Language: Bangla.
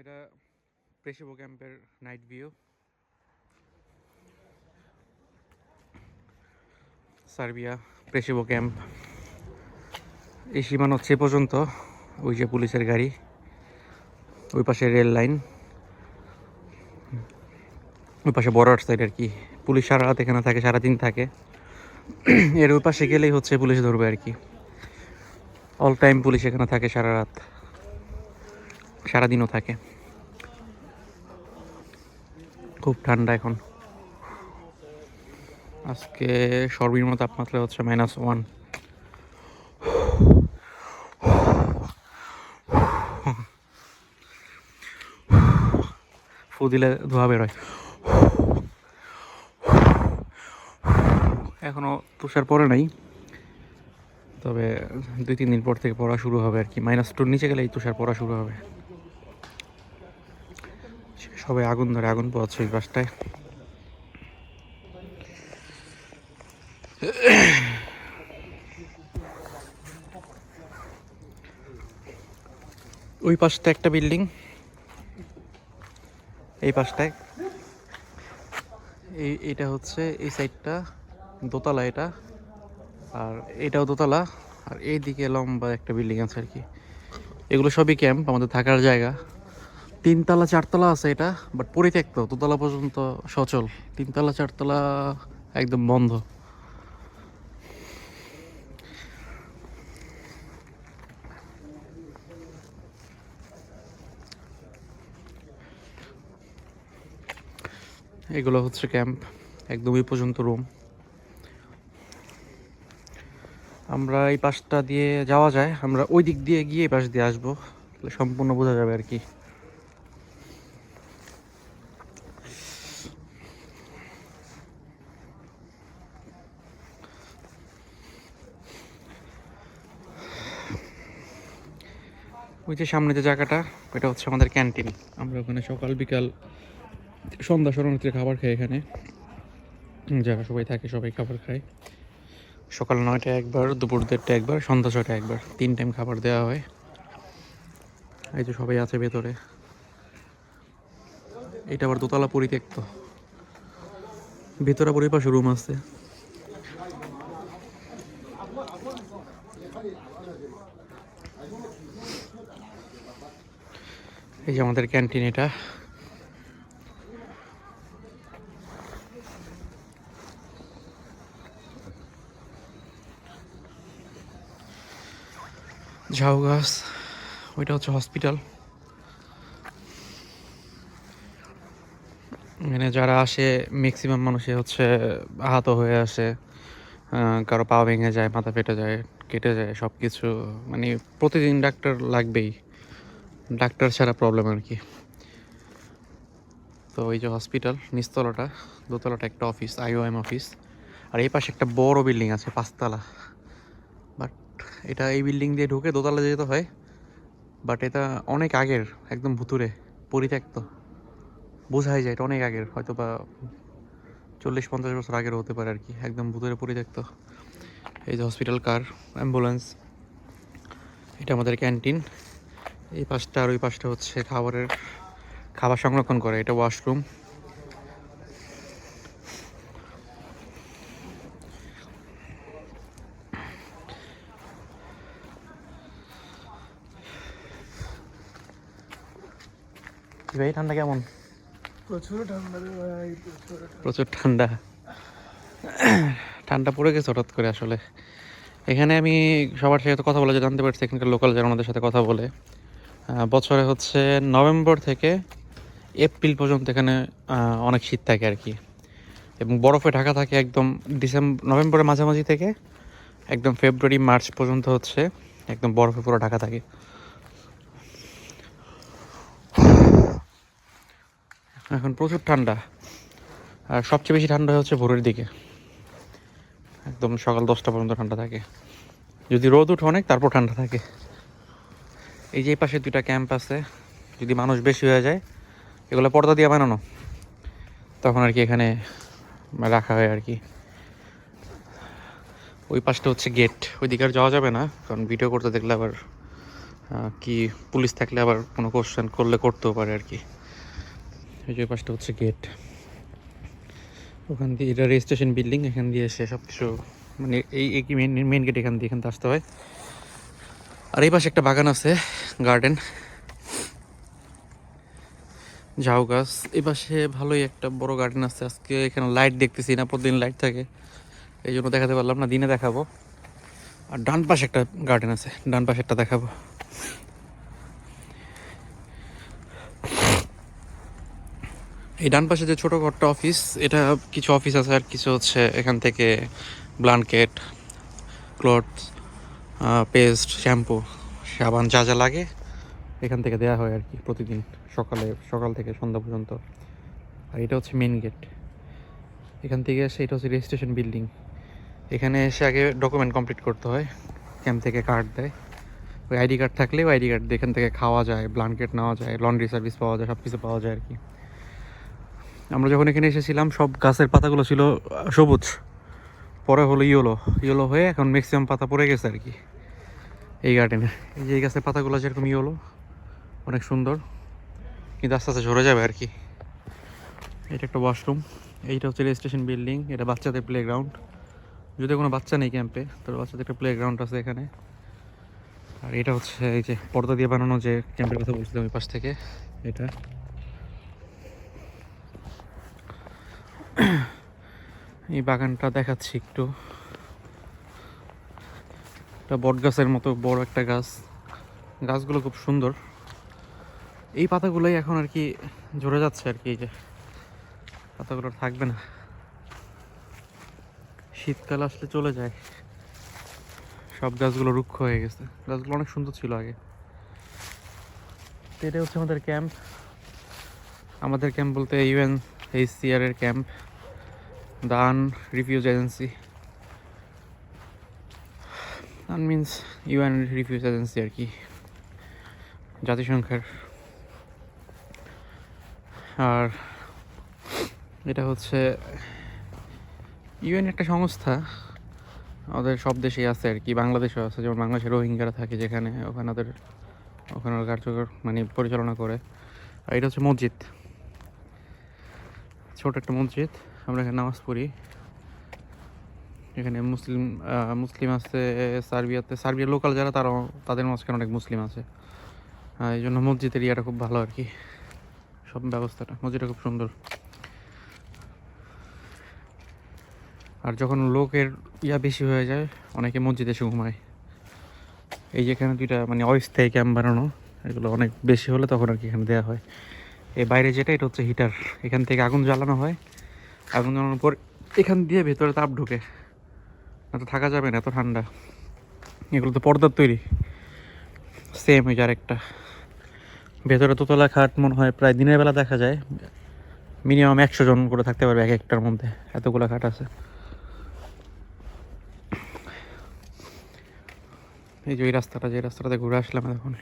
এটা প্রেসিবো ক্যাম্পের night view Serbia Presevo camp এই সীমানা হচ্ছে পর্যন্ত। ওই যে পুলিশের গাড়ি। ওই পাশে রেল লাইন। ওই পাশে বর্ডার সাইড আর কি। পুলিশ সারা রাত এখানে থাকে সারাদিন থাকে। এর ওই পাশে গেলেই হচ্ছে পুলিশ ধরবে আর কি। অল টাইম পুলিশ এখানে থাকে সারা রাত। সারাদিনও থাকে। খুব ঠান্ডা এখন। আজকে সর্বনিম্ন তাপমাত্রা হচ্ছে মাইনাস ওয়ান ফু দিলে ধোয়া বেরোয়। এখনও তুষার পরে নাই। তবে দুই তিন দিন পর থেকে পড়া শুরু হবে আর কি। মাইনাস টুর নিচে গেলেই তুষার পড়া শুরু হবে। সবাই আগুন ধরে, আগুন পোয়াচ্ছে ওই পাশটায়। ওই পাশটা একটা বিল্ডিং। এই পাশটায়। এই, এটা হচ্ছে এই সাইডটা, দোতলা এটা। আর এটাও দোতলা। আর এইদিকে লম্বা একটা বিল্ডিং আছে আর কি। এগুলো সবই ক্যাম্প, আমাদের থাকার জায়গা। তিনতলা, চারতলা আছে এটা বাট পরিত্যক্ত, দোতলা পর্যন্ত সচল। তিনতলা, চারতলা একদম বন্ধ। এগুলো হচ্ছে ক্যাম্প একদম এই পর্যন্ত রুম আমরা এই পাশটা দিয়ে যাওয়া যায়, আমরা ওই দিক দিয়ে গিয়ে এই পাশ দিয়ে আসব সম্পূর্ণ বোঝা যাবে আর কি। ওই যে সামনে যে জায়গাটা ওটা হচ্ছে আমাদের ক্যান্টিন। আমরা ওখানে সকাল, বিকাল, সন্ধ্যা শরণার্থী খাবার খাই এখানে। যারা সবাই থাকে, সবাই খাবার খায়। সকাল নয়টায় একবার, দুপুর দেড়টা একবার, সন্ধ্যা ছয়টা একবার। তিন টাইম খাবার দেওয়া হয়। এই যে সবাই আছে ভেতরে। এটা আবার দোতলা পরিত্যক্ত। ভেতরে ওই পাশে রুম আছে। এই যে আমাদের ক্যান্টিন এটা। ঝাউ গাছ, ওইটা হচ্ছে হসপিটাল। এখানে যারা আসে ম্যাক্সিমাম মানুষে হচ্ছে আহত হয়ে আসে কারও পা ভেঙে যায়, মাথা ফেটে যায়। কেটে যায় সব কিছু মানে প্রতিদিন ডাক্তার লাগবেই। ডাক্তার ছাড়া প্রবলেম আর কি। তো এই যে হসপিটাল নিচতলাটা, দোতলাটা একটা অফিস আইওএম অফিস আর এই পাশে একটা বড় বিল্ডিং আছে, পাঁচতলা। বাট এটা এই বিল্ডিং দিয়ে ঢুকে দোতলা যেতে হয়। বাট এটা অনেক আগের, একদম ভুতুরে পরিত্যক্ত। বোঝাই যায় এটা অনেক আগের হয়তো বা চল্লিশ পঞ্চাশ বছর আগের হতে পারে আর কি, একদম ভুতুরে পরিত্যক্ত। এই যে হসপিটাল কার অ্যাম্বুলেন্স এটা আমাদের ক্যান্টিন এই পাশটা আর ওই পাশটা হচ্ছে খাবারের খাবার সংরক্ষণ করে এটা ওয়াশরুম ভাই ঠান্ডা কেমন? প্রচুর ঠান্ডা। প্রচুর ঠান্ডা। ঠান্ডা পড়ে গেছে হঠাৎ করে আসলে। এখানে আমি সবার সাথে কথা বলে জানতে পারছি, এখানকার লোকাল যারা ওনাদের সাথে কথা বলে। বছরে হচ্ছে নভেম্বর থেকে এপ্রিল পর্যন্ত এখানে অনেক শীত থাকে আর কি। এবং বরফে ঢাকা থাকে একদম ডিসেম্বর নভেম্বরের মাঝামাঝি থেকে একদম ফেব্রুয়ারি, মার্চ পর্যন্ত হচ্ছে একদম বরফে পুরো ঢাকা থাকে। এখন প্রচুর ঠান্ডা। আর সবচেয়ে বেশি ঠান্ডা হচ্ছে ভোরের দিকে। একদম সকাল দশটা পর্যন্ত ঠান্ডা থাকে। যদি রোদ উঠে অনেক, তারপর ঠান্ডা থাকে। এই যে পাশে দুইটা ক্যাম্প আছে, যদি মানুষ বেশি হয়ে যায়, এগুলো পর্দা দিয়ে বানানো। তখন আর কি এখানে রাখা হয় আর কি। ওই পাশটা হচ্ছে গেট ওই দিকে আর যাওয়া যাবে না, কারণ ভিডিও করতে দেখলে আবার কি পুলিশ থাকলে আবার কোনো কোশ্চেন করলে করতেও পারে আর কি। এই যে পাশটা হচ্ছে গেট। ওখান দিয়ে এটা রেজিস্ট্রেশন বিল্ডিং, এখান দিয়ে এসে সব কিছু মানে এই একই মেন মেন গেট এখান দিয়ে এখান থেকে আসতে হয়। আর এই পাশে একটা বাগান আছে গার্ডেন ঝাউ গাছ। এই পাশে ভালোই একটা বড় গার্ডেন আছে আজকে, এখানে লাইট দেখতেছি না, প্রতিদিন লাইট থাকে। এই জন্য দেখাতে পারলাম না, দিনে দেখাবো। আর ডান পাশে একটা গার্ডেন আছে, ডান পাশে একটা দেখাবো। এই ডান পাশে যে ছোট ঘরটা অফিস এটা কিছু অফিস আছে আর কিছু হচ্ছে এখান থেকে ব্লাঙ্কেট ক্লথ পেস্ট শ্যাম্পু সাবান যা যা লাগে এখান থেকে দেওয়া হয় আর কি প্রতিদিন সকালে, সকাল থেকে সন্ধ্যা পর্যন্ত। আর এটা হচ্ছে মেন গেট এখান থেকে এসে এটা হচ্ছে রেজিস্ট্রেশন বিল্ডিং এখানে এসে আগে ডকুমেন্ট কমপ্লিট করতে হয়। ক্যাম্প থেকে কার্ড দেয়। ওই আইডি কার্ড থাকলে ওই আইডি কার্ড এখান থেকে খাওয়া যায় ব্লাঙ্কেট নেওয়া যায় লন্ড্রি সার্ভিস পাওয়া যায় সব কিছু পাওয়া যায় আর কি। আমরা যখন এখানে এসেছিলাম, সব গাছের পাতাগুলো ছিল সবুজ। পরে হলো ইয়েলো। ইয়েলো হয়ে এখন ম্যাক্সিমাম পাতা পড়ে গেছে আর কি এই গার্ডেনে এই যে এই গাছের পাতাগুলো যেরকম ইয়েলো, অনেক সুন্দর। কিন্তু আস্তে আস্তে ঝরে যাবে আর কি। এটা একটা ওয়াশরুম এইটা হচ্ছে রেজিস্ট্রেশন বিল্ডিং এটা বাচ্চাদের প্লে গ্রাউন্ড যদি কোনো বাচ্চা নেই ক্যাম্পে তো বাচ্চাদের একটা প্লে গ্রাউন্ড আছে এখানে। আর এটা হচ্ছে এই যে পর্দা দিয়ে বানানো যে ক্যাম্পের কথা বলছিলাম ওই পাশ থেকে, এটা। এই বাগানটা দেখাচ্ছি একটু। একটা বট গাছের মতো বড় একটা গাছ। গাছগুলো খুব সুন্দর। এই পাতাগুলোই এখন আর কি ঝরে যাচ্ছে আর কি, এই যে পাতাগুলো থাকবে না। শীতকাল আসলে চলে যায়। সব গাছগুলো রুক্ষ হয়ে গেছে। গাছগুলো অনেক সুন্দর ছিল আগে। এটা হচ্ছে আমাদের ক্যাম্প। আমাদের ক্যাম্প বলতে ইউএন এইচসিআর এর ক্যাম্প দান রিফিউজ এজেন্সি দান মিন্স ইউএন রিফিউজ এজেন্সি আর কি। জাতিসংঘের। আর এটা হচ্ছে ইউএন একটা সংস্থা। ওদের সব দেশেই আছে আর কি। বাংলাদেশেও আছে। যেমন বাংলাদেশে রোহিঙ্গারা থাকে যেখানে। ওখানে ওদের ওখানে কার্যকর মানে পরিচালনা করে। আর এটা হচ্ছে মসজিদ। ছোট একটা মসজিদ। আমরা এখানে নামাজ পড়ি। এখানে মুসলিম মুসলিম আছে সার্বিয়াতে সার্বিয়ার লোকাল যারা, তারাও, তাদের মাঝখানে অনেক মুসলিম আছে। এই জন্য মসজিদের ইয়াটা খুব ভালো আর কি সব ব্যবস্থাটা, মসজিদটা খুব সুন্দর। আর যখন লোকের ইয়া বেশি হয়ে যায়, অনেকে মসজিদে এসে ঘুমায়। এই যেখানে দুইটা মানে অস্থায়ী ক্যাম্প বানানো, এগুলো অনেক বেশি হলে তখন আর কি এখানে দেওয়া হয়। এই বাইরে যেটা, এটা হচ্ছে হিটার এখান থেকে আগুন জ্বালানো হয়। আগুন জ্বালানোর পর এখান দিয়ে ভেতরে তাপ ঢুকে। না তো থাকা যাবে না, এত ঠান্ডা। এগুলো তো পর্দার তৈরি। সেম ওই যে আরেকটা। ভেতরে দোতলা খাট মনে হয় প্রায় দিনের বেলা দেখা যায়। মিনিমাম একশো জন করে থাকতে পারবে এক একটার মধ্যে। এতগুলো খাট আছে। এই যে ওই রাস্তাটা, যে রাস্তাটাতে ঘুরে আসলাম এখন।